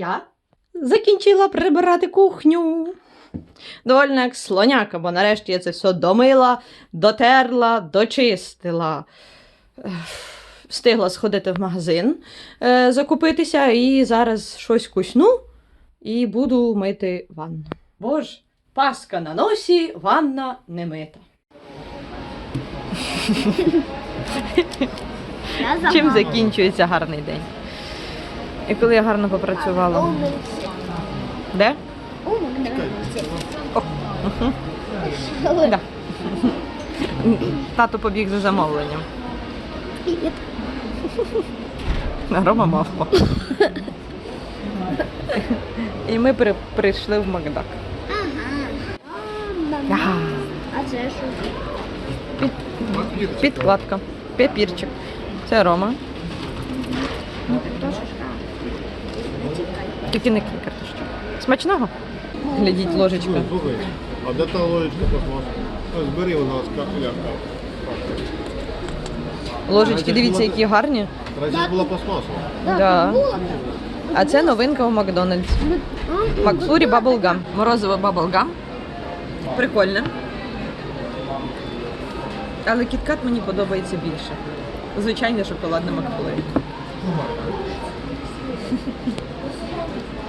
я закінчила прибирати кухню. Довольно як слоняка, бо нарешті я це все домила, дотерла, дочистила. Встигла сходити в магазин, е, закупитися, і зараз щось кусну і буду мити ванну. Бо ж, паска на носі, ванна не мита. Чим закінчується гарний день? І коли я гарно попрацювала. Де? Угу. Да. Тато побіг за замовленням. Рома мавпа. І ми при- прийшли в Макдак. Ага. А це що? Під, підкладка. Пепірчик. Це Рома. Тільки не кілька картошки. Смачного? Глядіть ложечка. Ну, а де та ложечка пластмасова? Ось бери у нас ляпка. Ложечки, дивіться, які гарні. Раніше була пластмасова. Да. А це новинка у Макдональдс. Макфлурі Bubblegum. Морозиво Bubblegum. Прикольне. Але кіткат мені подобається більше. Звичайне шоколадне Макфлурі.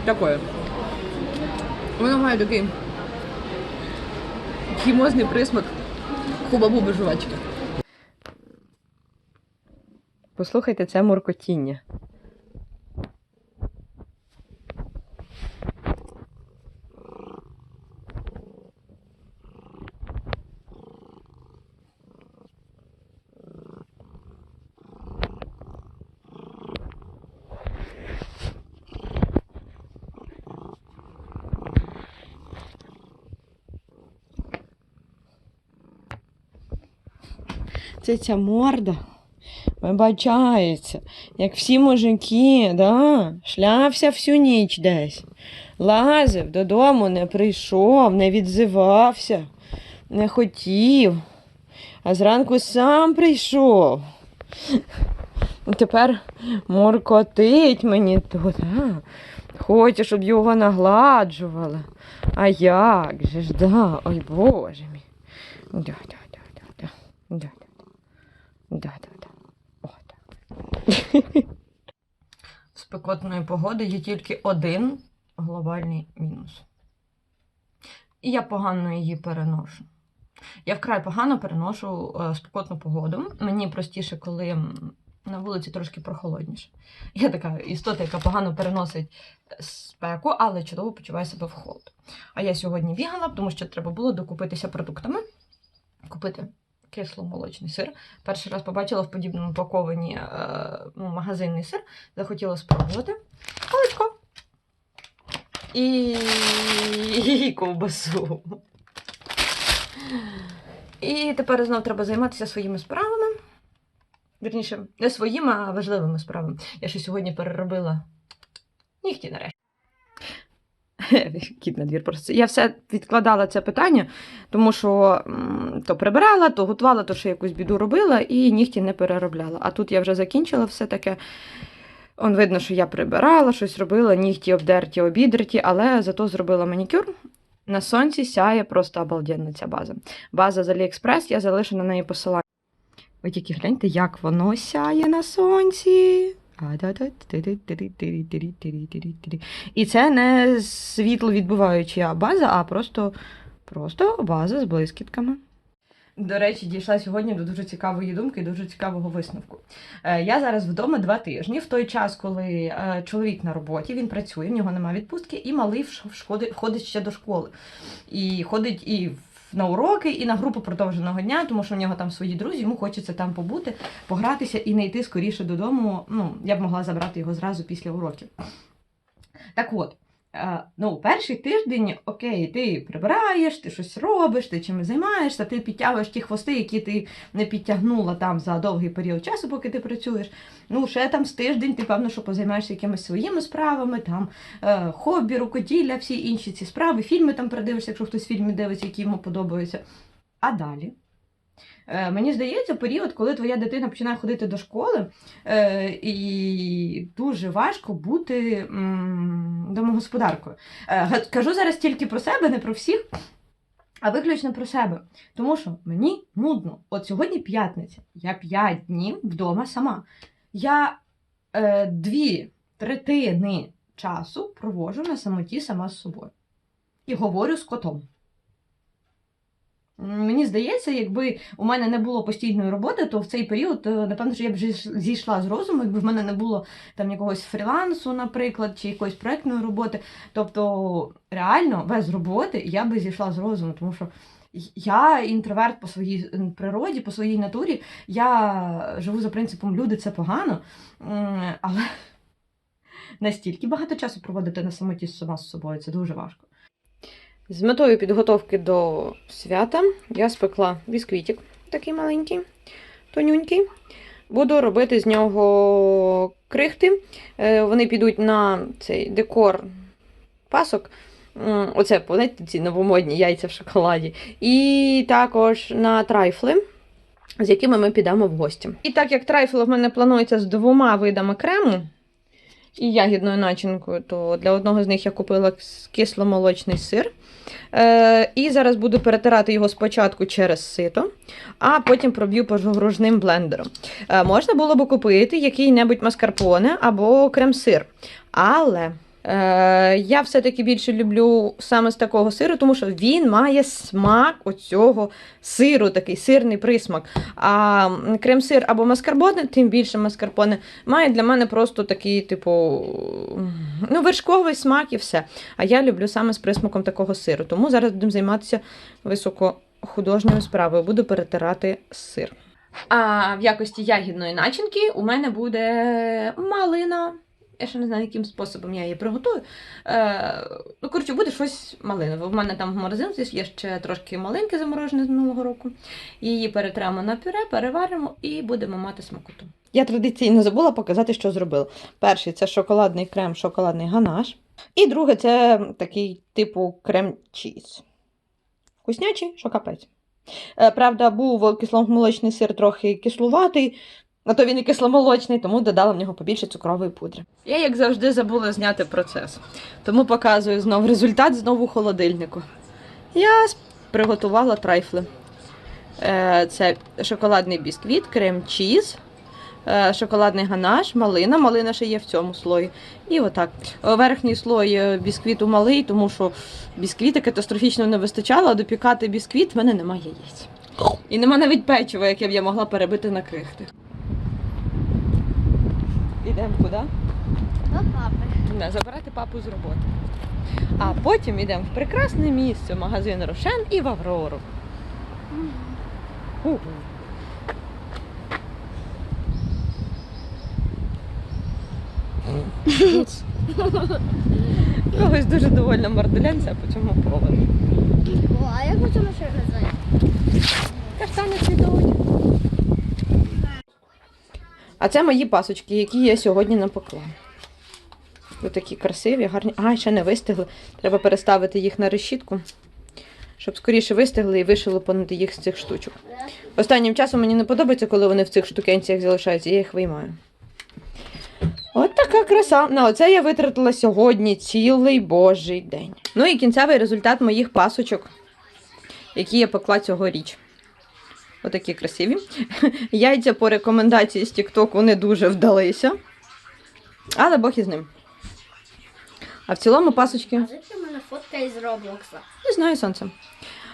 Такое. Воно має такий хімозний присмак хуба-буби жувачки. Послухайте це муркотіння. Це ця морда вибачається, як всі мужики, да? шлявся всю ніч десь. Лазив додому, не прийшов, не відзивався, не хотів. А зранку сам прийшов. Тепер моркотить мені тут. А? Хоче, щоб його нагладжували. А як же ж, да? Ой Боже мій. Да, да, да, да. Да, да, да, да. О, так. Спекотної погоди є тільки один глобальний мінус. І я погано її переношу. Я вкрай погано переношу е, спекотну погоду. Мені простіше, коли на вулиці трошки прохолодніше. Я така істота, яка погано переносить спеку, але чудово почуває себе в холод. А я сьогодні бігала, тому що треба було докупитися продуктами, купити кисломолочний сир. Перший раз побачила в подібному паковані е, ну, магазинний сир, захотіла спробувати. Паличко. І... і ковбасу. І тепер знов треба займатися своїми справами. Вірніше, не своїми, а важливими справами. Я ще сьогодні переробила нігті нарешті. Кіт на двір просто. Я все відкладала це питання, тому що то прибирала, то готувала, то ще якусь біду робила і нігті не переробляла. А тут я вже закінчила все таке. Он видно, що я прибирала, щось робила, нігті обдерті, обідерті, але зато зробила манікюр. На сонці сяє просто обалденна ця база. База з Aliexpress, я залишу на неї посилання. Ви тільки гляньте, як воно сяє на сонці. І це не світловідбиваюча база, а просто просто база з блискітками. До речі, дійшла сьогодні до дуже цікавої думки і дуже цікавого висновку. Я зараз вдома два тижні, в той час, коли чоловік на роботі, він працює, в нього немає відпустки, і малий входить ще до школи. І ходить і в на уроки, і на групу продовженого дня, тому що в нього там свої друзі, йому хочеться там побути, погратися і не йти скоріше додому. Ну, я б могла забрати його зразу після уроків. Так от, ну, перший тиждень, окей, ти прибираєш, ти щось робиш, ти чимось займаєшся, ти підтягуєш ті хвости, які ти не підтягнула там за довгий період часу, поки ти працюєш. Ну, ще там з тиждень, ти певно, що позаймаєшся якимись своїми справами, там е, хобі, рукоділля, всі інші ці справи, фільми там передивишся, якщо хтось фільми дивиться, які йому подобаються. А далі Е, мені здається, період, коли твоя дитина починає ходити до школи, е, і дуже важко бути домогосподаркою. Е, кажу зараз тільки про себе, не про всіх, а виключно про себе. Тому що мені нудно. От сьогодні п'ятниця, я п'ять днів вдома сама. Я е, дві третини часу проводжу на самоті сама з собою. І говорю з котом. Мені здається, якби у мене не було постійної роботи, то в цей період, е, напевно, що я б зійшла з розуму, якби в мене не було там якогось фрілансу, наприклад, чи якоїсь проектної роботи. Тобто, реально, без роботи я би зійшла з розуму, тому що я інтроверт по своїй природі, по своїй натурі. Я живу за принципом люди це погано, але настільки багато часу проводити на самоті сама з собою це дуже важко. З метою підготовки до свята я спекла бісквітик такий маленький, тонюнький. Буду робити з нього крихти. Е, Вони підуть на цей декор пасок. Оце, знаєте, ці новомодні яйця в шоколаді. І також на трайфли, з якими ми підемо в гості. І так як трайфли в мене планується з двома видами крему і ягідною начинкою, то для одного з них я купила кисломолочний сир. Е, і зараз буду перетирати його спочатку через сито, а потім проб'ю пожогружним блендером. Е, можна було б купити який-небудь маскарпоне або крем-сир. Але я все-таки більше люблю саме з такого сиру, тому що він має смак оцього сиру, такий сирний присмак. А крем-сир або маскарпоне, тим більше маскарпоне, має для мене просто такий, типу, ну, вершковий смак і все. А я люблю саме з присмаком такого сиру. Тому зараз будемо займатися високохудожньою справою. Буду перетирати сир. А в якості ягідної начинки у мене буде малина. Я ще не знаю, яким способом я її приготую. Е, ну, коротше, буде щось малинове. У мене там в морозилці є ще трошки малинки заморожене з минулого року. Її перетремо на пюре, переваримо і будемо мати смакоту. Я традиційно забула показати, що зробила. Перший це шоколадний крем, шоколадний ганаш. І друге це такий типу крем-чіз. Вкуснячий, що капець. Е, Правда, був кисломолочний сир трохи кислуватий, а то він і кисломолочний, тому додала в нього побільше цукрової пудри. Я, як завжди, забула зняти процес. Тому показую знову результат знову у холодильнику. Я приготувала трайфли. Е, Це шоколадний бісквіт, крем-чіз, е, шоколадний ганаш, малина. Малина ще є в цьому слої. І отак. Е, Верхній слой бісквіту малий, тому що бісквіта катастрофічно не вистачало, а допікати бісквіт в мене немає яєць. І нема навіть печива, яке б я могла перебити на крихти. Ідемо куди? До папи. Не, забирати папу з роботи. А потім йдемо в прекрасне місце, магазин Рошен і в Аврору. Ху-ху. Когось дуже довольна морделянця по цьому поводу. А як цю машину називаєте? Каштани цвітуть. А це мої пасочки, які я сьогодні напекла. Ось такі красиві, гарні. А, ще не вистигли. Треба переставити їх на решітку, щоб скоріше вистигли і вишелопанути їх з цих штучок. Останнім часом мені не подобається, коли вони в цих штукенціях залишаються, я їх виймаю. От така краса. На оце я витратила сьогодні цілий божий день. Ну і кінцевий результат моїх пасочок, які я пекла цьогоріч. Отакі красиві. Яйця по рекомендації з TikTok вони дуже вдалися. Але Бог із ним. А в цілому пасочки, А звідки в мене фотка із Роблокса? не знаю сонце.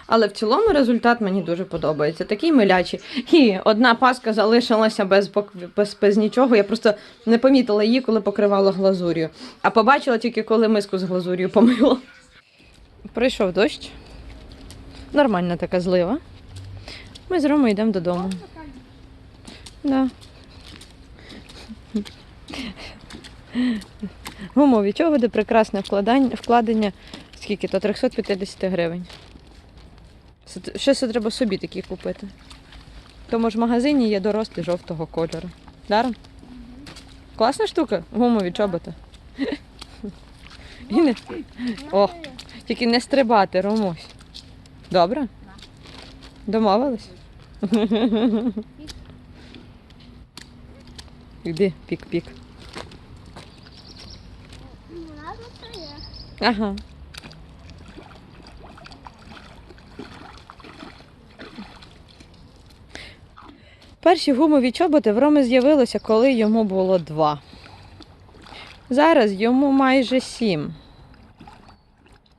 Але в цілому результат мені дуже подобається. Такий милячий. І одна паска залишилася без, без, без нічого. Я просто не помітила її, коли покривала глазур'ю. А побачила тільки, коли миску з глазур'ю помила. Прийшов дощ. Нормальна така злива. Ми з Ромою йдемо додому. Да. Гумові човоди, прекрасне вкладання, вкладення. Скільки то? 350 гривень. Ще це треба собі такі купити. Тому ж в магазині є дорослі жовтого кольору. Даром? Класна штука, гумові чоботи. І не... О, тільки не стрибати, Ромусь. Добре? Домовились? Іди, пік-пік. Ага. Перші гумові чоботи в Роми з'явилися, коли йому було два. Зараз йому майже сім.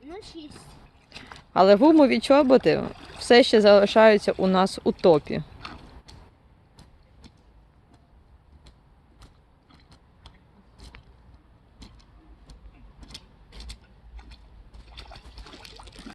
Ну, шість. Але гумові чоботи все ще залишаються у нас у топі.